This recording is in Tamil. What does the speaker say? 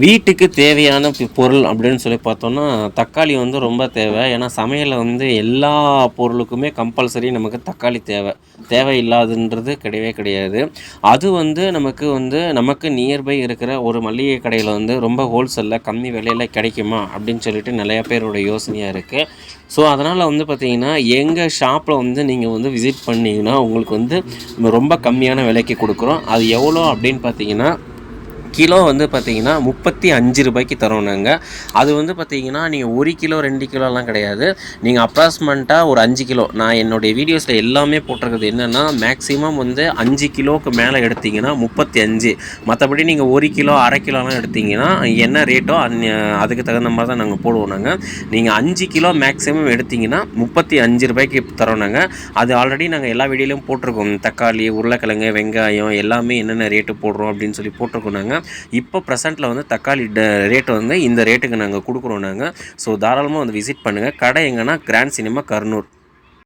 வீட்டுக்கு தேவையான பொருள் அப்படின்னு சொல்லி பார்த்தோம்னா தக்காளி வந்து ரொம்ப தேவை. ஏன்னா சமையலில் வந்து எல்லா பொருளுக்குமே கம்பல்சரி நமக்கு தக்காளி தேவை. தேவையில்லாதுன்றது கிடையவே கிடையாது. அது வந்து நமக்கு வந்து நமக்கு நியர்பை இருக்கிற ஒரு மளிகை கடையில் வந்து ரொம்ப ஹோல்சேலில் கம்மி விலையில் கிடைக்குமா அப்படின்னு சொல்லிட்டு நிறையா பேரோட யோசனையாக இருக்குது ஸோ அதனால் வந்து பார்த்திங்கன்னா எங்கள் ஷாப்பில் வந்து நீங்கள் வந்து விசிட் பண்ணிங்கன்னா உங்களுக்கு வந்து ரொம்ப கம்மியான விலைக்கு கொடுக்குறோம். அது எவ்வளோ அப்படின்னு பார்த்தீங்கன்னா கிலோ வந்து பார்த்தீங்கன்னா முப்பத்தி அஞ்சு ரூபாய்க்கு தரோம் நாங்கள் அது வந்து பார்த்தீங்கன்னா நீங்கள் ஒரு கிலோ ரெண்டு கிலோலாம் கிடையாது. நீங்கள் அப்ராக்சிமெண்ட்டாக ஒரு அஞ்சு கிலோ. நான் என்னுடைய வீடியோஸில் எல்லாமே போட்டிருக்கிறது என்னென்னா மேக்ஸிமம் வந்து அஞ்சு கிலோவுக்கு மேலே எடுத்தீங்கன்னா முப்பத்தி அஞ்சு. மற்றபடி நீங்கள் ஒரு கிலோ அரை கிலோலாம் எடுத்தீங்கன்னா என்ன ரேட்டோ அந்நிய அதுக்கு தகுந்த மாதிரி தான் நாங்கள் போடுவோம் நாங்கள் நீங்கள் அஞ்சு கிலோ மேக்ஸிமம் எடுத்தீங்கன்னா முப்பத்தி அஞ்சு ரூபாய்க்கு தரோம் நாங்கள் அது ஆல்ரெடி நாங்கள் எல்லா வீடியோலையும் போட்டிருக்கோம். தக்காளி உருளைக்கிழங்கு வெங்காயம் எல்லாமே என்னென்ன ரேட்டு போடுறோம் அப்படின்னு சொல்லி போட்டிருக்கோம் நாங்கள் இப்போ ப்ரெசென்ட்டில் வந்து தக்காளி ரேட் வந்து இந்த ரேட்டுக்கு நாங்கள் கொடுக்குறோம் நாங்கள் ஸோ தாராளமாக வந்து விசிட் பண்ணுங்கள் கடை எங்கன்னா கிராண்ட் சினிமா கர்னூர்